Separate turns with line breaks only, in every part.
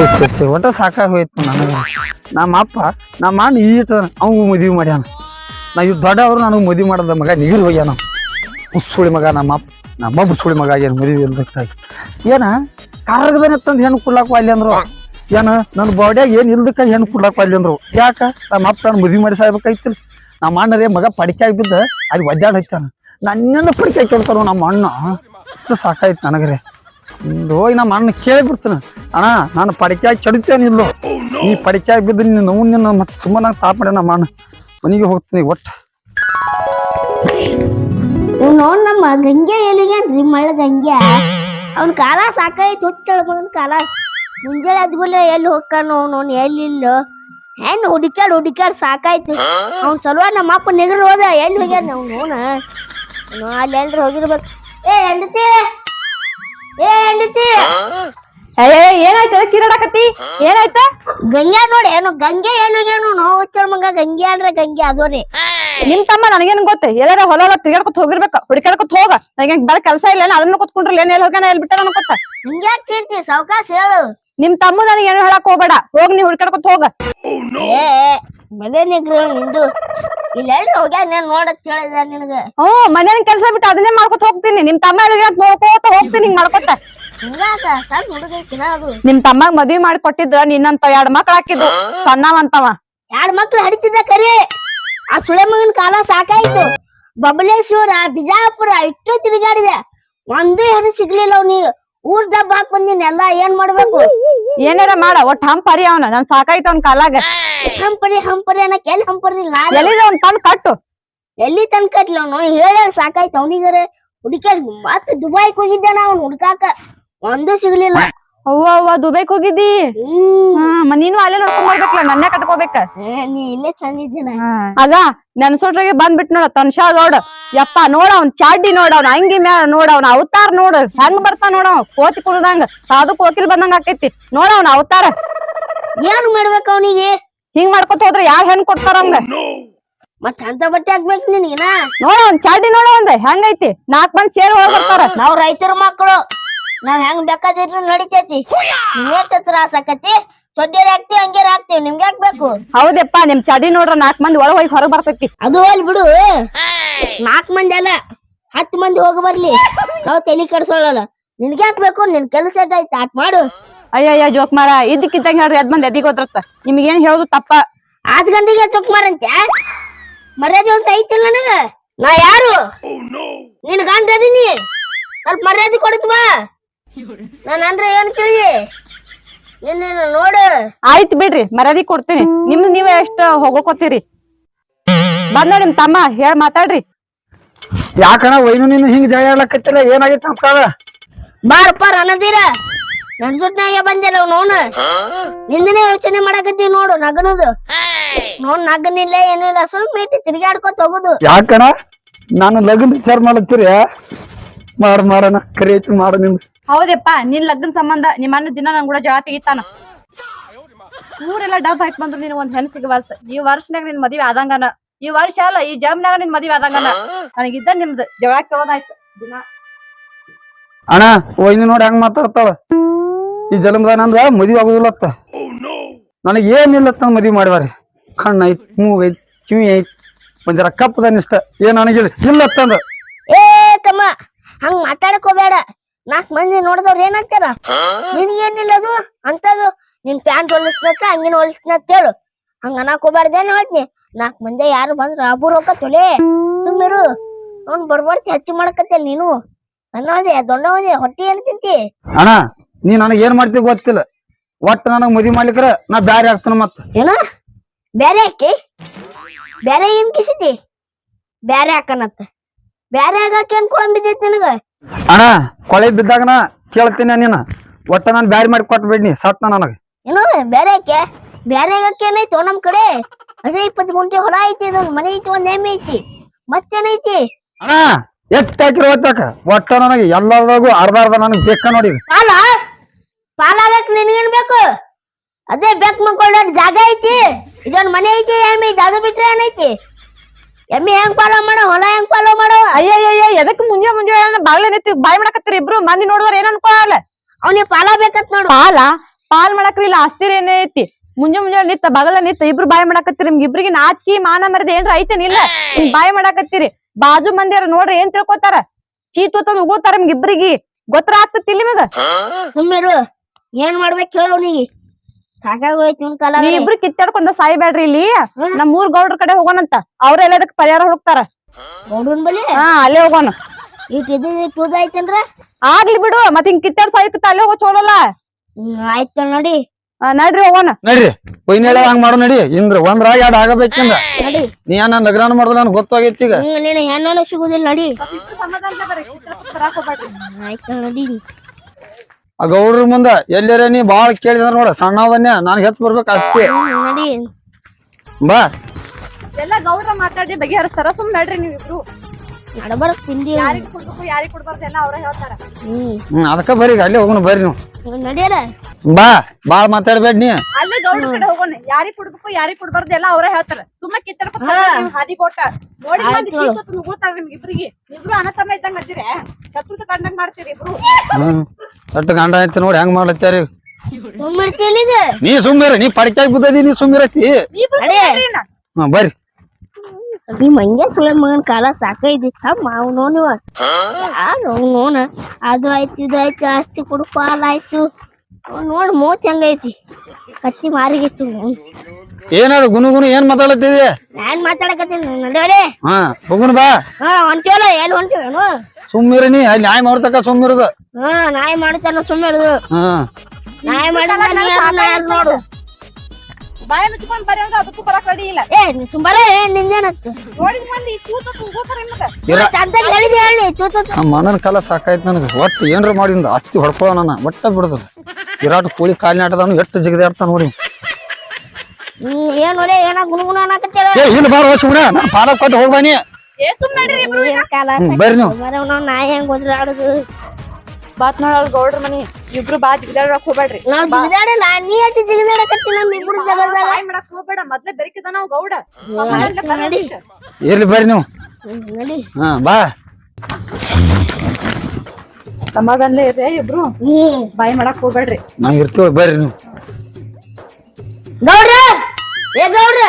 ಒಟ್ಟ ಸಾಕಾಗಿ ಹೋಯ್ತು ನನಗೆ. ನಮ್ಮ ಅಪ್ಪ, ನಮ್ಮ ಅಣ್ಣ ಈಟ ಅವಂಗ ಮದುವೆ ಮಾಡ್ಯಾನ. ನಾ ಇವ್ ದೊಡ್ಡವರು ನನಗೆ ಮದುವೆ ಮಾಡದ ಮಗ ನೀರು ಹೋಗ್ಯಾನ. ಬುಸ್ಸುಳಿ ಮಗ ನಮ್ಮ ಅಪ್ಪ, ನಮ್ಮ ಸುಳಿ ಮಗ ಏನು ಮದುವೆ ಇಲ್ದಕ್ಕಾಗಿ. ಏನ? ಕರಗದನತ್ತಂದು ತಂದು ಹೆಣ್ಣು ಕೊಡ್ಲಾಕ ಅಲ್ಲಿ ಅಂದ್ರು. ಏನ? ನನ್ನ ಬಾಡ್ಯಾಗ ಏನು ಇಲ್ದಕ್ಕ ಹೆಣ್ಣು ಕೊಡ್ಲಾಕ ಅಲ್ಲಿ ಅಂದ್ರು. ಯಾಕ? ನಮ್ಮ ಅಪ್ಪ ನಾನು ಮದುವೆ ಮಾಡಿ ನಮ್ಮ ಅಣ್ಣರೇ ಮಗ ಪಡಿಕೆ ಬಿದ್ದ ಅಲ್ಲಿ ಒದ್ದಾಡ್ ಹಚ್ಚಾನ ನನ್ನೆಲ್ಲ ಪಡಿಕೆ ಕೇಳ್ತಾರೋ ನಮ್ಮ ಅಣ್ಣ. ಸಾಕಾಯ್ತು ನನಗ್ರೆ. ಹೋಗಿ ನಮ್ಮ ಅಣ್ಣ ಕೇಳಿಬಿಡ್ತಾನೆ ಅಣ್ಣ, ನಾನು ಪಡಿಕಾಯಿ ಚಡಿತೇನಿಲ್ಲೋ. ಈ ಪಡಿಕಾಯಿ ಬಿದ್ದು ನಿನ್ನ ನೋವು ನಿನ್ನ ಮತ್ತೆ ಸುಮ್ಮನೆ ತಾಪ್ ಮಾಡ್ಯ ನಮ್ಮ ಅಣ್ಣ ಮನೆಗೆ ಹೋಗ್ತೀನಿ ಒಟ್ಟು.
ನೋಡ್ ನಮ್ಮ ಗಂಗೆ ಎಲ್ಲಿಗೇನ್ರಿ ಮಳ್ಳ ಗಂಗೆ. ಅವ್ನ ಕಾಲ ಸಾಕಾಯ್ತು ಹುಚ್ಚಳ ಮಗನ ಕಾಲ. ಮುಂಜಾನೆ ಅದ್ಗುಲೆ ಎಲ್ಲಿ ಹೋಗ್ತಾನೋ ಅವ್ನು ಎಲ್ಲಿಲ್ಲ ಹೆಣ್ಣು ಹುಡುಕ್ಯಾಡ್ ಹುಡುಕ್ಯಾಡ್ ಸಾಕಾಯ್ತು. ಅವ್ನ ಸಲುವಾಗಿ ನಮ್ಮ ಅಪ್ಪ ನಿಗರ್ ಹೋದ, ಎಲ್ಲಿ ಹೋಗ್ಯಾನ ಅವ್ನು? ಅವ್ನು ಅಲ್ಲಿ ಎಲ್ರು ಹೋಗಿರ್ಬೇಕು. ಏ, ಹೆಂಡತಿ! ಏ ಹೆಂಡತಿ!
ಏನಾಯ್ತು? ಕಿರಡಕತ್ತಿ? ಏನಾಯ್ತ?
ಗಂಗೆ ನೋಡಿ ಏನು ಗಂಗೆ ಏನು ಏನು? ನೋವು ಮಂಗ ಗಂಗೆ ಅಂದ್ರೆ ಗಂಗೆ ಅದೋರಿ
ನಿಮ್ ತಮ್ಮ ನನಗೇನು ಗೊತ್ತ? ಎಲ್ಲಾರ ಹೊಲ ಹೊಲ ತಿರ್ಗಾಡ್ಕೊತ ಹೋಗಿರ್ಬೇಕ. ಹುಡುಕಾಡ್ಕೊತ ಹೋಗ. ನನಗೆ ಬರ ಕೆಲಸ ಇಲ್ಲ ಅದನ್ನ ಕೂತ್ಕೊಂಡ್ರಲ್ಲ ಏನ್ ಎಲ್ಲಿ ಹೋಗ್ಯಾನ ಎಲ್ಲಿ ಬಿಟ್ಟಾನ ಅನ್ಕೊತ
ಹಿಂಗ್ಯಾಕ್ ಚೀರ್ತಿ? ಸಾವಕಾಶ ಹೇಳು.
ನಿಮ್ ತಮ್ಮ ನನಗೆ ಏನು ಹೇಳಕ್ ಹೋಗ್ಬೇಡ. ಹೋಗ್ ನೀ ಹುಡುಕಾಡ್ಕೊತ ಹೋಗ.
ಏ ಮನೆ ನಿಂದು. ಹೋಗ್ಯಾನ ನೀನ್ ನೋಡತ್ ಹೇಳಿದ ನಿನಗ?
ಹ್ಮ್ ಮನೇನ್ ಕೆಲಸ ಬಿಟ್ಟು ಅದನ್ನೇ ಮಾಡ್ಕೊತ ಹೋಗ್ತೀನಿ. ನಿಮ್ ತಮ್ಮ ನೋಡ್ಕೋತ ಹೋಗ್ತೀನಿ ಹಿಂಗ್ ಮಾಡ್ಕೊತ.
ಹಿಂಗಾಕ ಸಣ್ಣ ಹುಡುಗ ಐತಿನ ಅದು?
ನಿಮ್ ತಮ್ಮಗ್ ಮದ್ವಿ ಮಾಡಿ ಕೊಟ್ಟಿದ್ರ ನಿನ್ನಂತ ಎರಡ್ ಮಕ್ಳ ಹಾಕಿದ್ದು. ಸಣ್ಣವಂತವ.
ಎರಡ್ ಮಕ್ಳು ಹಡಿತಿದ್ದ ಕರೆ. ಆ ಸುಳೆ ಮಗನ ಕಾಲ ಸಾಕಾಯ್ತು. ಬಬಲೇಶ್ವರ ಬಿಜಾಪುರ ಇಟ್ಟು ತಿರುಗಾಡಿದೆ. ಒಂದೇ ಹೆಣ್ಣು ಸಿಗ್ಲಿಲ್ಲ ಅವ್ನಿಗೆ. ಊರ್ ದಬ್ಬ ಹಾಕ್ ಬಂದಿನ ಎಲ್ಲಾ ಏನ್ ಮಾಡ್ಬೇಕು?
ಏನಾರ ಮಾಡ ಒಟ್ ಹಂಪರಿ ಅವನ. ನನ್ ಸಾಕಾಯ್ತು ಅವ್ನ ಕಾಲಾಗ.
ಹಂಪರಿ ಹಂಪರಿ ಅನ್ನಕ್ ಎಲ್ಲಿ ಹಂಪರಿ
ಎಲ್ಲಿದ ತಂದ್ ಕಟ್ಟು?
ಎಲ್ಲಿ ತನಕ ಅವ್ನು? ಹೇಳ ಸಾಕಾಯ್ತು ಅವನಿಗರೆ. ಹುಡುಕ್ಯಾಗ ಮತ್ ದುಬೈಕ್ ಹೋಗಿದ್ದಾನ ಅವ್ನು ಹುಡ್ಕಾಕ. ಒಂದು ಸಿಗ್ಲಿಲ್ಲ.
ಅವ್ವ ಅವ್ವ ದುಬೈಕ್ ಹೋಗಿದ್ದಿ?
ಹ್ಮ್.
ಹಾ ನೀನು ಅಲ್ಲೇ ನೋಡ್ಕೊಂಡ್ ಬರ್ಬೇಕಲ್ಲ ನನ್ನೇ ಕಟ್ಕೋಬೇಕ?
ಏ, ನೀ ಇಲ್ಲೇ ಚೆನ್ನಿದ್ದೀನ
ಅದ ನೆನ್ಸೋಟ್ರಿಗೆ ಬಂದ್ಬಿಟ್ ನೋಡ ತನ್ಷಾ ನೋಡ ಯಪ್ಪ ನೋಡ ಅವ್ನ್ ಚಾಡ್ಡಿ ನೋಡ ಅವ್ನ ಅಂಗಿ ಮ್ಯಾಲ ನೋಡ ಅವ್ನ ಅವತಾರ ನೋಡ. ಹೆಂಗ್ ಬರ್ತಾ ನೋಡ ಅವ ಕೋತಿ ಕುಡ್ದಂಗ. ಸಾಧು ಕೋಕಿಲ್ ಬಂದಂಗ ಆಕೈತಿ. ನೋಡ ಅವ್ನ ಅವತಾರ.
ಏನು ಮಾಡ್ಬೇಕು ಅವನಿಗೆ?
ಹಿಂಗ್ ಮಾಡ್ಕೊತ ಹೋದ್ರ ಯಾರ್ ಹೆಣ್ ಕೊಡ್ತಾರ ಅವಂಗ
ಮತ್ ಅಂತ ಬಟ್ಟೆ ಹಾಕ್ಬೇಕು ನಿನಗಿನ?
ನೋಡ ಒಂದ್ ಚಾಡಿ ನೋಡ ಒಂದ್ ಹೆಂಗೈತಿ? ನಾಕ್ ಮಂದಿ ಸೇರಿ ಹೋಗ್ಬಿಡ್ತಾರ ಬರ್ತಾರ.
ನಾವ್ ರೈತರ ಮಕ್ಕಳು ನಾವ್ ಹೆಂಗ್ ಬೇಕಾದಿದ್ರು ನಡಿತೈತಿ. ನಿಮ್ಗೆ ತ್ರಾಸ ಆಕತಿ ಸೊಡ್ಡೇರ್ ಹಾಕ್ತಿವಿ ಹಂಗೇರ್ ಹಾಕ್ತಿವಿ. ನಿಮ್ಗೆ ಹಾಕ್ಬೇಕು
ಹೌದಪ್ಪ ನಿಮ್ ಚಡಿ ನೋಡ್ರ ನಾಕ್ ಮಂದಿ ಒಳಗ್ ಹೋಗಿ ಹೊರಗ್ ಬರ್ತೈತಿ.
ಅದು ಅಲ್ಲಿ ಬಿಡು. ನಾಕ್ ಮಂದಿ ಅಲ್ಲ ಹತ್ತು ಮಂದಿ ಹೋಗಿ ಬರ್ಲಿ. ನಾವ್ ತಲೆ ಕೆಡ್ಸೋಳಲ್ಲ. ನಿನ್ಗೆ ಹಾಕ್ಬೇಕು ನಿನ್ ಕೆಲಸ ಐತಿ ಆಟ್ ಮಾಡು.
ಅಯ್ಯಯ್ಯ ಜೋಕ್ ಮಾರ. ಇದ್ದಕ್ಕಿದ್ದಂಗ ಹೇಳ್ರಿ ಅದ್ ಬಂದ್ ಎದಿಗ್ ಹೋದ್ರತ್ತ. ನಿಮ್ಗೇನ್ ಏನ್ ಹೇಳುದು ತಪ್ಪ.
ಆದ್ ಗಂಟೆಗೆ ಜೋಕ್ಮಾರ ಅಂತ ಮರ್ಯಾದೆ ಅಂತ ಐತಿಲ್ಲ ನನಗ? ನಾ ಯಾರು? ನಿನ್ ಗಂಡ ಅದೀನಿ. ಸ್ವಲ್ಪ ಮರ್ಯಾದೆ ಕೊಡ್ತು ಬಾ. ನಾನ್ ಅಂದ್ರೆ ಏನ್ ತಿಳಿ ನಿನ್ನ ನೋಡು.
ಆಯ್ತು ಬಿಡ್ರಿ ಮರ್ಯಾದಿ ಕೊಡ್ತೀನಿ. ನಿಮ್ ನೀವೇ ಎಷ್ಟು ಹೋಗೋಕೋತೀರಿ ಬಂದ ನಿಮ್ ತಮ್ಮ ಹೇಳ್ ಮಾತಾಡ್ರಿ.
ಯಾಕಣ ವೈನು ನೀನು ಹಿಂಗ್ ಜಯ ಆಡ್ಲಕತ್ತಿಲ್ಲ ಏನಾಗೈತೆ ಅಂತ
ಬಾರಪ್ಪ ರಣಧೀರ. ನನ್ ಸುಟ್ನಾಗೆ ಬಂದಿಲ್ಲ ಅವನು ನಿಂದನೇ ಯೋಚನೆ ಮಾಡಕತ್ತೀವಿ ನೋಡು ನಗನದು. ನೋಡ್ ನಗನಿಲ್ಲ ಏನಿಲ್ಲ ಸ್ವಲ್ಪ ಮೇಟಿ ತಿರ್ಗಾಡ್ಕೊತ ಹೋಗುದು
ಯಾಕಣ ನಾನು ಲಗ್ನ ವಿಚಾರ ಮಾಡತ್ತೀರಿ? ಮಾಡ ಮಾಡೋಣ ಕರಿಯತಿ ಮಾಡ ನಿಮ್ದು
ಹೌದಪ್ಪ ನಿನ್ ಲಗ್ನ ಸಂಬಂಧ ನಿಮ್ಮ ಅಣ್ಣ ದಿನ ನನ್ ಕೂಡ ಜಗಳ ತೆಗಿತಾನ ಊರೆಲ್ಲ ಡಬ್ ಹಾಕಿ ಬಂದ್ರು ನಿನ್ ಒಂದ್ ಹೆಣ್ ಸಿಗವಲ್ಸ ಈ ವರ್ಷನಾಗ ನಿನ್ ಮದ್ವಿ ಆದಂಗನ. ಈ ವರ್ಷ ಅಲ್ಲ ಈ ಜಮ್ನಾಗ ನಿನ್ ಮದ್ವಿ ಆದಂಗನ. ನನಗಿದ್ದ ನಿಮ್ದು ಜಗಳ ಕೇಳೋದಾಯ್ತು ದಿನ.
ಅಣ್ಣ ಒಯ್ದು ನೋಡಿ ಹೆಂಗ್ ಮಾತಾಡ್ತಾಳ? ಈ ಜನ್ಮದಾನ ನಂದ ಮದುವೆ ಆಗುದಿಲ್ಲತ್ತ. ನನಗೆ ಏನಿಲ್ಲತ್ತ ಮದುವೆ ಮಾಡಿವಾರಿ. ಕಣ್ಣ ಐತ್ ಮೂಗ್ ಐತ್ ಕಿವಿ ಐತ್ ಒಂದ್ ಜರ ಕಪ್ಪದ ಇಷ್ಟ ಏನ್ ನನಗಿಲ್ಲ ಇಲ್ಲತ್ತಂದ
ಏ ತಮ್ಮ ಹಂಗ್ ಮಾತಾಡಕ್ ಹೋಗ್ಬೇಡ. ನಾಕ್ ಮಂದಿ ನೋಡಿದವ್ರ ಏನಂತಾರ ನಿನ್ಗೇನಿಲ್ಲ ಅದು ಅಂತದು ನಿನ್ ಪ್ಯಾಂಟ್ ಹೊಲಿಸ್ಬೇಕ ಹಂಗಿನ ಹೊಲಿಸ್ನತ್ ಹೇಳು. ಹಂಗ ಅನ್ನಕ್ ಹೋಗ್ಬೇಡ್ದೇನ್ ಹೇಳ್ತೀನಿ? ನಾಕ್ ಮಂದಿ ಯಾರು ಬಂದ್ರ ಅಬ್ಬರೋಕ ರೊಕ್ಕ ತೊಲೆ ಸುಮ್ಮಿರು ಅವ್ನ್ ಬರ್ಬಾರ್ತಿ ಹಚ್ಚಿ ಮಾಡಕತ್ತೆ ನೀನು. ಅನ್ನೋದೇ ದೊಡ್ಡವದೇ ಹೊಟ್ಟಿ ಏನ್ ತಿಂತಿ?
ಅಣ್ಣ ನೀ ನನಗೆ ಏನ್ ಮಾಡ್ತೀವಿ ಗೊತ್ತಿಲ್ಲ. ಒಟ್ಟು ನನಗ್ ಮದ್ವಿ ಮಾಡ್ಲಿಕ್ರ ನಾ ಬ್ಯಾರೆ ಆಗ್ತಾನ ಮತ್ತ.
ಏನ? ಬ್ಯಾರೆ ಹಾಕಿ? ಬ್ಯಾರೆ ಏನ್ ಕಿಸಿತಿ? ಬ್ಯಾರೆ ಹಾಕನತ್ತ. ಬ್ಯಾರೆ ಆಗಾಕ ಏನ್ ಕೊಳಂಬಿದ್ದೈತಿ ನಿನಗ?
ಅಣ್ಣ ಕೊಳೆ ನಾ ಕೇಳ್ತೀನಿ ನೀನ. ಒಟ್ಟ ನಾನು ಬ್ಯಾರೆ ಮಾಡಿ ಕೊಟ್ಬಿಡ್ನಿ ಸತ್ನ ನನಗ.
ಏನು ಬ್ಯಾರೆ ಹಾಕೆ? ಬ್ಯಾರೆ ಆಗಕ್ಕೆ ಏನೈತೋ ನಮ್ ಕಡೆ? ಅದೇ ಇಪ್ಪತ್ತು ಗುಂಟೆ ಹೊಲ ಐತಿ ಇದೊಂದ್ ಮನೆ ಐತಿ ಒಂದ್ ಎಮ್ಮೆ ಐತಿ. ಮತ್ತೇನೈತಿ?
ಅಣ್ಣ ಎಷ್ಟ್ ಹಾಕಿರೋ ಒತ್ತಾಕ ಒಟ್ಟ ನನಗೆ ಎಲ್ಲದಾಗು ಅರ್ಧ ಅರ್ಧ ನನಗೆ ಬೇಕ ನೋಡಿ
ಪಾಲ ಪಾಲ ಆಗಕ್ ನಿನಗೇನ್ ಬೇಕು? ಅದೇ ಬೆಕ್ ಮಕ್ಕೊಳ್ಳೋ ಜಾಗ ಐತಿ ಇದೊಂದ್ ಮನೆ ಐತಿ ಎಮ್ಮಿ ಅದು ಬಿಟ್ರೆ ಏನೈತಿ? ಎಮ್ಮಿ ಹೆಂಗ್ ಪಾಲ ಮಾಡೋ ಹೊಲ ಹೆಂಗ್ ಪಾಲ ಮಾಡೋ?
ಅಯ್ಯಯ್ಯಯ್ಯ ಎದಕ್ ಮುಂಜೆ ಮುಂಜೆ ಬಾಗ್ಲ ನಿಂತಿ ಬಾಯ್ ಮಾಡಕತ್ತೀರಿ ಇಬ್ರು? ಮಂದಿ ನೋಡಿದ್ರ ಏನ್ ಅನ್ಕೊಳಲ್ಲ?
ಅವ್ನಿಗೆ ಪಾಲ ಬೇಕತ್ ನೋಡು.
ಪಾಲ? ಪಾಲ್ ಮಾಡಕ್ರಿ ಇಲ್ಲ ಆಸ್ತಿರಿ ಏನೇ ಐತಿ? ಮುಂಜೆ ಮುಂಜಾನೆ ನಿತ್ತ ಬಗಲ ನಿತ್ತ ಇಬ್ರು ಬಾಯ್ ಮಾಡಾಕತ್ತೀರಿ? ನಿಮ್ಗೆ ಇಬ್ರಿಗೆ ನಾಚಿಕೆ ಮಾನ ಮರದ ಏನ್ರ ಐತೇನಿಲ್ಲ ಹಿಂಗ್ ಬಾಯ್ ಮಾಡಾಕತ್ತೀರಿ? ಬಾಜು ಮಂದಿರ ನೋಡ್ರಿ ಏನ್ ತಿಳ್ಕೊತಾರ? ಚೀತು ತಂದ್ ಉಗುಳ್ತಾರ ನಿಮ್ಗೆ ಇಬ್ರಿಗೆ? ಗೊತ್ತರ ಆಗ್ತತಿ ನಿಮಗ?
ಸುಮ್ಮಿರು ಏನ್ ಮಾಡ್ಬೇಕು ಹೇಳು ಅವನಿಗೆ ಸಾಕಾಗೋಯ್ತು ಇವ್ನ ಕಾಲ
ನೀವ್ ಇಬ್ರು ಕಿತ್ತಾಡ್ಕೊಂಡ ಸಾಯ್ಬೇಡ್ರಿ ಇಲ್ಲಿ. ನಮ್ ಮೂರ್ ಗೌಡ್ರ ಕಡೆ ಹೋಗೋಣಂತ. ಅವ್ರೆಲ್ಲ ಅದಕ್ಕೆ ಪರಿಹಾರ ಹುಡುಕ್ತಾರ.
ಗೌಡನ್ ಬಲಿ
ಹಾ ಅಲ್ಲೇ ಹೋಗೋಣ.
ಇಟ್ ಇದು ಪೂಜೆ
ಆಗ್ಲಿ ಬಿಡು ಮತ್ ಹಿಂಗ್ ಕಿತ್ತಾಡ್ ಸಾಯ್ಕತ್ತ ಅಲ್ಲೇ ಹೋಗೋ ಚೋಡಲ್ಲ
ಹ್ಮ್ ಆಯ್ತು ನೋಡಿ.
ನಡ್ರಿ ಹೋಗೋಣ.
ನಡ್ರಿ ಕೊಯ್ನೇಳ ಹಂಗ್ ಮಾಡು ನಡಿ. ಇಂದ್ರ ಒಂದ್ ಎರಡ್ ಆಗಬೇಕಿಂದ
ನಡಿ.
ನೀ ಏನ ಲಗ್ನ ಮಾಡ್ದ ನನ್ ಗೊತ್ತಾಗೈತಿ ಈಗ.
ಹ್ಮ್ ನೀನು ಹೆಣ್ಣು ಸಿಗುದಿಲ್ಲ ನಡಿ. ಆಯ್ತು ನಡಿ.
ಆ ಗೌಡ್ರ ಮುಂದ ಎಲ್ಲಾರ ನೀ ಬಾಳ ಕೇಳಿದ್ರ ನೋಡ ಸಣ್ಣವನ್ನೇ ನಾನ್ ಹೆಚ್ಚು ಬರ್ಬೇಕು ಅಷ್ಟೇ. ಬಾ.
ಎಲ್ಲ ಗೌಡ್ರ ಮಾತಾಡಿ ಬಗೆಹರಿಸ್ತಾರ ಸುಮ್ ನಡ್ರಿ ನೀವಿಬ್ರು. ಇಬ್ರು
ನಡಬರ್ಕ್ ತಿಂದಿ
ಯಾರಿಗ್ ಕೊಡ್ಬೇಕು ಯಾರಿಗ್ ಕೊಡ್ಬಾರ್ದು ಎಲ್ಲ ಅವ್ರ ಹೇಳ್ತಾರ.
ಹ್ಮ್.
ಹ್ಮ್ ಅದಕ್ಕ ಬರ್ರಿ ಈಗ ಅಲ್ಲೇ ಹೋಗೋಣ ಬರ್ರಿ ನೀವು.
ನಡಿಯಲ್ಲ?
ಬಾ ಬಾಳ ಮಾತಾಡ್ಬೇಡ ನೀ.
ಅಲ್ಲೇ ಗೌಡ್ರ ಕಡೆ ಯಾರಿ ಯಾರಿಗ್ ಕೊಡ್ಬೇಕು ಯಾರಿಗ್ ಕೊಡ್ಬಾರ್ದು ಎಲ್ಲ ಅವ್ರ ಹೇಳ್ತಾರ. ತುಂಬಾ ಕಿತ್ತಾಡ್ಕೊತ ಹಾದಿ ಕೊಟ್ಟ ನೋಡಿ. ನುಗ್ಗುತ್ತಾರ ನಿಮ್ಗೆ ಇಬ್ರಿಗೆ. ಇಬ್ರು ಅಣ್ಣ ತಮ್ಮ ಇದ್ದಂಗ ಅಂತೀರ? ಶತ್ರುತ ಕಂಡಂಗ್ ಮಾಡ್ತೀರಿ ಇಬ್ರು?
ಒಟ್ಟು ಗಂಡ ಐತಿ ನೋಡಿ ಹೆಂಗ್ ಮಾಡ್ಲತ್ತಾರಿ
ಸುಮ್ಮನೆ
ನೀ ಸುಮ್ಮಿರ ನೀ ಪಡಿಕಾಗಿ ಬಿದ್ದದಿ ನೀ ಸುಮ್ಮಿರತಿ. ಹ್ಮ್ ಬರ್ರಿ.
ನಿಮ್ಮ ಹಂಗೆ ಸುಳ್ಳ ಮಗನ್ ಕಾಲ ಸಾಕೈತಿ ತಮ್ಮ ಅವ್ನು ನೀವು. ಯಾರು ನೋನ. ಅದು ಆಯ್ತು ಇದಾಯ್ತು ಆಸ್ತಿ ಕೊಡು ಪಾಲ್ ಆಯ್ತು. ಅವ್ನ್ ನೋಡ್ ಮೂತ್ ಹೆಂಗೈತಿ. ಕತ್ತಿ ಮಾರಿಗಿತ್ತು.
ಏನಾದ್ರು ಗುನು ಗುನು ಏನ್ ಮಾತಾಡತ್ತಿದಿ
ನಾನ್ ಮಾತಾಡಕತ್ತೀನಿ ನಡಿಯಲೆ
ಹಾ ಬಾ.
ಹಾ ಹೊಂಟಿವಲ್ಲ ಎಲ್ಲಿ ಹೊಂಟಿವೇನು
ಸುಮ್ಮಿರ ನೀ ಅಲ್ಲಿ ನಾಯಿ ಮಾಡ್ತಕ್ಕ ಸುಮ್ಮಿರದ
ಹಾ ನಾಯಿ ಮಾಡ್ತಾನ ಸುಮ್ಮಿರುದು
ಹಾ.
ನಾಯಿ ಮಾಡಿದ ನೋಡು.
ಬಾಯ ಮುಚ್ಕೊಂಡ್ ಬರ್ರಿ ಅಂದ್ರೆ ಅದಕ್ಕೂ ಬರಕ್ ರೆಡಿ ಇಲ್ಲ.
ಏ ನೀ ಏ ನಿಂದೇನತ್ತು
ನೋಡಿದ ಮಂದಿ ತೂತ ತೂಗೋತಾರ ನಿಮ್ಗ?
ಹೇಳಿದೆ ಹೇಳಿ ತೂತು
ಮನನ ಕಾಲ ಸಾಕಾಯ್ತು ನನಗೆ. ಒಟ್ಟು ಏನ್ರ ಮಾಡಿಂದ ಅಸ್ತಿ ಹೊಡ್ಕೋ ನನ್ನ ಒಟ್ಟ ಬಿಡದು. ವಿರಾಟ್ ಕೋಳಿ ಕಾಲಿನ ಆಟದವನು ಎಷ್ಟು ಜಿಗದಾಡ್ತಾ ನೋಡಿ.
ಹ್ಮ್ ಏನ್ ಒಳ್ಳೆ ಏನ ಗುಣಗುಣ ಅನ್ನಕತ್ತೇಳ
ಏ ಇಲ್ಲಿ ಬಾರ ಬಿಡ. ನಾನು ಕೊಟ್ಟು ಹೋಗ್ಬಾನಿ
ಏ
ಬರ್ರಿ ನೀವು.
ನಾ ಹೆಂಗ್ ಒದ್ರಾಡುದು?
ಬಾತ್ ನೋಡಲ್ ಗೌಡ್ರ ಮನಿ ಇಬ್ರು ಬಾ ಜಿಗಿದಾಡಕ್ ಹೋಗ್ಬೇಡ್ರಿ
ನಾವ್ ಜಿಗಿದಾಡಲ್ಲ ನೀ ಎಟ್ಟು ಜಿಗಿದಾಡಕತ್ತಿ ನಮ್ ಇಬ್ರು ಜಗಳದಾಗ
ಬಾಯ್ ಮಾಡಕ್ ಹೋಗ್ಬೇಡ ಮೊದ್ಲೇ ಬೆರಕಿದ ನಾವ್ ಗೌಡ.
ಇರ್ಲಿ ಬರ್ರಿ ನೀವು.
ಹ್ಮ್,
ಹಾ ಬಾ.
ಸಮಾಧಾನ ಇದೆ ಇಬ್ರು.
ಹ್ಮ್.
ಬಾಯ್ ಮಾಡಕ್ ಹೋಗ್ಬೇಡ್ರಿ
ನಾವ್ ಇರ್ತೀವಿ ಬರ್ರಿ ನೀವು.
ಗೌಡ್ರ! ಏ ಗೌಡ್ರ!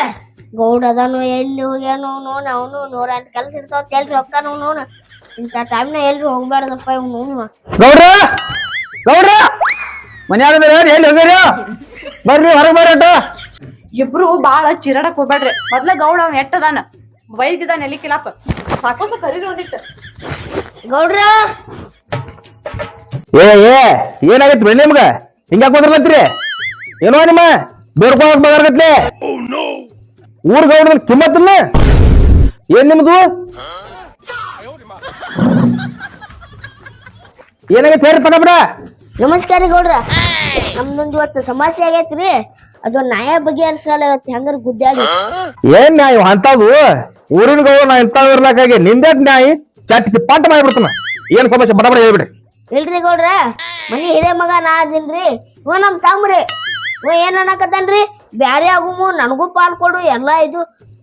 ಗೌಡ ಅದಾನು ಎಲ್ಲಿ ಹೋಗ್ಯಾನು ನೋಡ್ ಅವನು ನೂರ ಎಂಟು ಕೆಲಸ ಇರ್ತಾವ ಎಲ್ರಿ ರೊಕ್ಕ ನೋನ ಇಂಥ ಟೈಮ್ನ ಎಲ್ರಿ ಹೋಗ್ಬಾರ್ದಪ್ಪ ಇವ್ನು
ಗೌಡ್ರ! ಗೌಡ್ರ! ಮನ್ಯಾಗ ಅದಾರ? ಎಲ್ಲಿ ಹೋಗ್ಯಾರ? ಬರ್ರಿ ಹೊರಗೆ ಬರಟ
ಇಬ್ರು ಬಾಳ ಚಿರಾಡಕ್ ಹೋಗ್ಬೇಡ್ರಿ ಮೊದ್ಲ ಗೌಡ ಅವ್ನ ಎಟ್ಟದಾನ? ವೈದ್ಯದ ಎಲ್ಲಿ ಕಿಲಾಪ? ಸಾಕೋಸ ಕರೀರಿ ಒಂದಿಟ್ಟು
ಗೌಡ್ರ!
ಏ ಏ ಏನಾಗೈತಿ ಬೆಳ್ಳಿ ನಿಮ್ಗ? ಹಿಂಗ್ಯಾಕ್ ಬಂದ್ರಲತ್ರಿ ಏನೋ ನಿಮ್ಮ ಬೇಡ್ಕೊಳಕ್ ಬಗಾರ್ಗತ್ಲೆ ಊರ್ ಗೌಡ್ರ ಕಿಮ್ಮತ್ತಿಲ್ಲ ಏನ್ ನಿಮ್ದು? ಏನಾಗೈತಿ ಹೇಳಿ ಪಟಪಟ
ನಮಸ್ಕಾರ ಗೌಡ್ರ. ನಮ್ದೊಂದ್ ಇವತ್ತು ಸಮಸ್ಯೆ ಆಗೈತ್ರಿ ಅದು ನ್ಯಾಯ ಬಗೆಹರಿಸಲ್ಲ ಇವತ್ತು. ಹೆಂಗಾರ ಗುದ್ದಾಡಿ?
ಏನ್ ನ್ಯಾಯ ಅಂತಾವು ಊರಿನ ಗೌಡ ನಾ ಇಂತಾವ್ ಇರ್ಲಾಕಾಗಿ ನಿಂದೇ ನ್ಯಾಯ ಚಟ್ ಪಾಟ್ ಮಾಡ್ಬಿಡ್ತಾನ. ಏನ್ ಸಮಸ್ಯೆ? ಬಡಬಡ ಹೇಳ್ಬಿಡಿ
ಇಲ್ರಿ ಗೌಡ್ರ. ಮನಿ ಹಿರೇ ಮಗ ನಾ ಅದಿಲ್ರಿ ಓ ನಮ್ ತಮ್ರಿ. ಓ ಏನ್ ಅನ್ನಕತ್ತಾನ್ರಿ? ಬ್ಯಾರೆ ಆಗುಮು ನನಗೂ ಪಾಲ್ ಕೊಡು ಎಲ್ಲಾ ಇದು.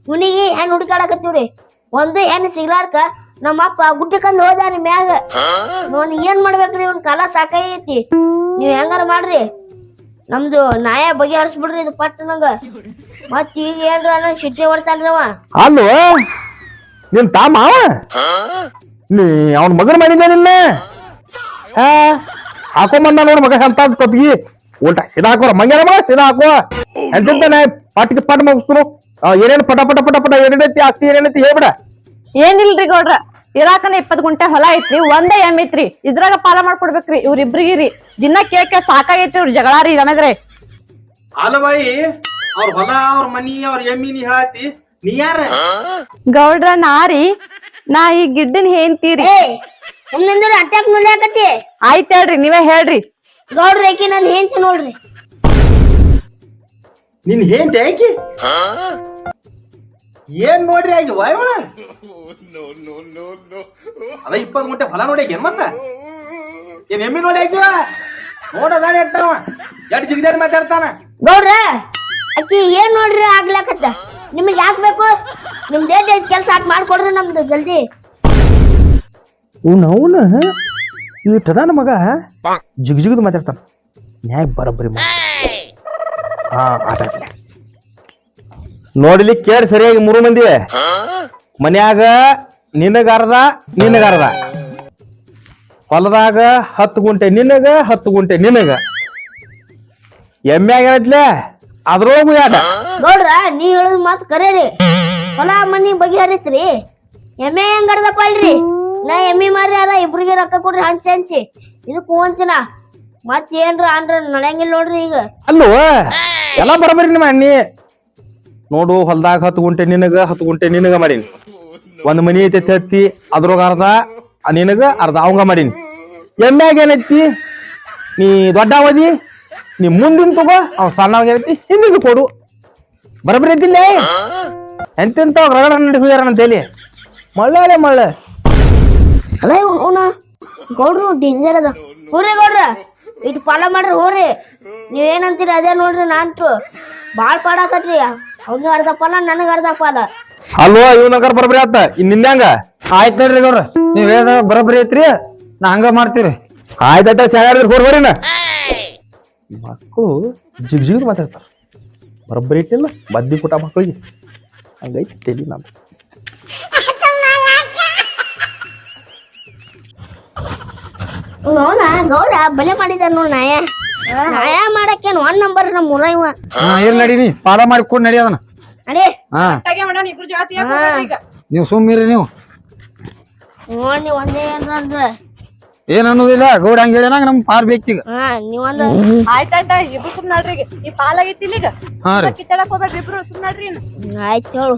ಇವನಿಗೆ ಹೆಣ್ ಹುಡುಕಾಡಕತ್ತೀವ್ರಿ. ಒಂದು ಹೆಣ್ ಸಿಗ್ಲಾರ್ಕ ನಮ್ಮ ಅಪ್ಪ ಗುಡ್ಡಕ್ಕಂದ್ ಹೋದಾರಿ ಮ್ಯಾಗ. ನೋನ್ ಏನ್ ಮಾಡ್ಬೇಕ್ರಿ? ಇವ್ನ ಕಾಲ ಸಾಕಾಗೈತಿ. ನೀವ್ ಹೆಂಗಾರ ಮಾಡ್ರಿ? ನಮ್ದು ನಾಯ ಬಗೆಹರಿಸ್ಬಿಡ್ರಿ ಇದು ಪಟ್ಟ ನಂಗ. ಮತ್ ಈಗ ಏನ್ರ ನಂಗ್ ಸಿಟ್ಟಿ ಹೊಡ್ತಾನ್ರಿ ಅವ.
ಅಲ್ವ ನಿನ್ ತಾಮ ಅವ? ನೀ ಅವನ ಮಗನ ಮಾಡಿದ್ದೆ ನಿನ್ನ ಆ ಹಾಕೊಂಬಂದ ನೋಡ್ ಮಗ ಅಂತ ಕಪ್ಗಿ ಉಲ್ಟಾ ಸೀದಾ ಹಾಕೋರ ಮಂಗ್ಯಾರ ಮಗ, ಸೀದಾ ಹಾಕೋ. ಎಂತಿಂತಾನೆ ಪಟ್ಟಿಗೆ ಪಟ್ ಮುಗಿಸ್ರು ಏನೇನು ಪಟ ಪಟ ಪಟ ಪಟ ಏನೇನೈತಿ, ಆಸ್ತಿ ಏನೇನೈತಿ ಹೇಳ್ಬಿಡ.
ಏನಿಲ್ರಿ ಗೌಡ್ರ? ಇರಾಕನ ಇಪ್ಪತ್ ಗುಂಟೆ ಹೊಲ ಐತ್ರಿ ಒಂದೇ ಎಂ ಐತ್ರಿ. ಇದ್ರಾಗ ಪಾಲ ಮಾಡ್ಕೊಡ್ಬೇಕ್ರಿ ಇವ್ರಿಬ್ರಿಗಿರಿ ದಿನ ಕೇಳ್ಕೆ ಸಾಕಾಗೈತಿ ಇವ್ರ ಜಗಳಾರಿ ನನಗ್ರೆ.
ಅಲವಾಯಿ ಅವ್ರ ಹೊಲ ಅವ್ರ ಮನಿ ಅವ್ರ ಎಮ್ಮಿ ನೀ ಹೇಳತಿ ನೀ ಯಾರ
ಗೌಡ್ರ ನಾರಿ ನಾ ಈ ಗಿಡ್ಡನ್ ಹೇಂತೀರಿ
ಏ ಸುಮ್ನಿಂದ್ರ ಅಟ್ಯಾಕ್
ಆಯ್ತ್ ಹೇಳ್ರಿ ನೀವೇ ಹೇಳ್ರಿ.
ಗೌಡ್ರ ಏಕಿ ನನ್ ಹೆಂಚಿ ನೋಡ್ರಿ.
ನಿನ್ ಹೇಂತಿ ಆಕಿ? ಏನ್ ನೋಡ್ರಿ ಆಗಿ ವಾಯವನ ಅದ ಇಪ್ಪತ್ ಗುಂಟೆ ಹೊಲ ನೋಡಿ ಏನ್ ಮತ್ತ? ಏನ್ ಎಮ್ಮಿ ನೋಡಿ ಆಯ್ತು ನೋಡದಾನೆ ಇಟ್ಟವ ಎಡ್ ಜಿಗ್ದಾರಿ ಮಾತಾಡ್ತಾನ?
ನೋಡ್ರಿ ಅಕ್ಕಿ ಏನ್ ನೋಡ್ರಿ ಆಗ್ಲಾಕತ್ತ? ನಿಮಗ್ ಯಾಕ್ ಬೇಕು? ನಿಮ್ದು ಏಟ್ ಕೆಲ್ಸ ಹಾಕಿ ಮಾಡ್ಕೊಡ್ರಿ ನಮ್ದು ಜಲ್ದಿ.
ಅವ್ನ ಇವ್ ಟದಾನ ಮಗ ಜಿಗ್ ಜಿಗದ್ ಮಾತಾಡ್ತಾನ. ನ್ಯಾಯ ಬರೋಬ್ಬರಿ ಹಾ ಆತಾಯ್ತು ನೋಡ್ಲಿ ಕೇಳ ಸರಿಯಾಗಿ ಮೂರು ಮಂದಿ. ಮನ್ಯಾಗ ನಿನಗಾರದ ನಿನಗಾರದ. ಹೊಲದಾಗ ಹತ್ತು ಗುಂಟೆ ನಿನಗ ಹತ್ತು ಗುಂಟೆ ನಿನಗ. ಎಮ್ಮ್ಯಾಗ ಏನೈತ್ಲೆ ಅದ್ರೊಳಗು ಯಾಕ?
ನೋಡ್ರ ನೀ ಹೇಳೋದ್ ಮಾತು ಕರೇರಿ. ಹೊಲ ಮನಿ ಬಗೆಹರಿತ್ರಿ ಎಮ್ಮೆ ಹೆಂಗ್ ಅರ್ದಪ್ಪ ಅಲ್ರಿ ನಾ ಎಮ್ಮೆ ಮಾರಿ ಅದ ಇಬ್ರಿಗೆ ರೊಕ್ಕ ಕೊಡ್ರಿ ಹಂಚಿ ಹಂಚಿ. ಇದು ಕೂಂತಿನ ಮತ್ ಏನ್ರ ಅಂದ್ರ ನಡೆಯಂಗಿಲ್ಲ ನೋಡ್ರಿ ಈಗ.
ಅಲ್ಲೋ ಎಲ್ಲ ಬರಬರಿ ನಿಮ್ಮ ಅಣ್ಣಿ. ನೋಡು, ಹೊಲ್ದಾಗ ಹತ್ತು ಗುಂಟೆ ನಿನಗ, ಹತ್ತು ಗುಂಟೆ ನಿನಗ ಮಾಡೀನಿ. ಒಂದ್ ಮನಿ ಐತೈತಿ ಹತ್ತಿ ಅದ್ರೊಳಗ ಅರ್ಧ ನಿನಗ ಅರ್ಧ ಅವಂಗ ಮಾಡೀನಿ. ಎಮ್ಮ್ಯಾಗ ಏನೈತಿ? ನೀ ದೊಡ್ಡ ಅವಧಿ ನೀ ಮುಂದಿನ ತಗೋ, ಅವ್ ಸಣ್ಣ ಏನೈತಿ? ಹಿಂದಿನ ಕೊಡು. ಬರಬರಿ ಐತಿಲ್ಲ ಎಂತೆಂತ ರಗಡ ನಡಿ ಹೋಗ್ಯಾರ ಅಂತೇಳಿ. ಮಳ್ಳೆ ಮಳ್ಳೆ.
ಅಲ್ಲ ಅವನ ಗೌಡ್ರು ಡೇಂಜರ್ ಅದ. ಹೋರಿ ಗೌಡ್ರ ಇಟ್ ಪಾಲ ಮಾಡ್ರಿ, ಹೋರಿ. ನೀವೇನಂತೀರಿ ಅದೇ ನೋಡ್ರಿ ನಾನ್ತು. ಬಾಳ್ ಪಾಡಾಕತ್ರಿ ಅವ್ನಿಗೆ ಅರ್ಧ ಫಲ ನನಗ ಅರ್ಧ ಫಲ
ಅಲ್ವೋ ಇವ್ನಕರ್ ಬರಬರಿ ಆತ? ಇನ್ ನಿನ್ಯಾಂಗ
ಆಯ್ತು ನೋಡ್ರಿ ಗೌಡ್ರ ನೀವ್ ಹೇಳ್ದ ಬರಬರಿ ಐತ್ರಿ ನಾ ಹಂಗ ಮಾಡ್ತೀರಿ
ಆಯ್ತಾಯ್ತ ಶಾಲೆ ಹೊರ್ಬರಿನ ಮಕ್ಕಳು ಜಿಗ್ ಜಿಗ್ ಮಾತಾಡ್ತಾರ. ಬರೋಬ್ಬರಿ ಇಟ್ಟಿಲ್ಲ ಬದ್ದಿ ಪುಟ ಮಕ್ಕಳಿಗೆ ಹಂಗೈತಿ ತಲಿ ನಾನು
ನೋಡ ಗೌಡ ಬಲೆ ಮಾಡಿದ ನೋಡ್ ನಾಯ. ನಾಯ ಮಾಡಕ್ಕೇನ್ ಒನ್ ನಂಬರ್ ನಮ್ಮ ಊರ ಇವ.
ಹಾ ಏನ್ ನಡೀನಿ ಪಾಲ ಮಾಡಿಕೊಂಡು ನಡಿ ಅದನ್ನ.
ಅಡಿ
ಹಾ. ನೀವು ಸುಮ್ಮಿರಿ ನೀವು.
ನೋಡ್ ಒಂದೇ
ಏನ್ ಅನ್ನೋದಿಲ್ಲ ಗೌಡ ಹಂಗ ಹೇಳಿನಾಗ ನಮ್ ಪಾರ್ ಬೇಕೀಗ
ಹಾ ನೀವೊಂದ್
ಆಯ್ತಾಯ್ತಾ ಇಬ್ರು ಸುಮ್ ನಡ್ರಿ ಈಗ. ಈ ಪಾಲಾಗೈತಿ ಈಗ.
ಹಾ ರೀ.
ಕಿತ್ತಾಡಕ್ ಹೋಗ್ಬೇಡ್ರಿ ಇಬ್ರು ಸುಮ್ ನಡ್ರಿ ಇನ್ನು.
ಆಯ್ತು ಹೇಳು.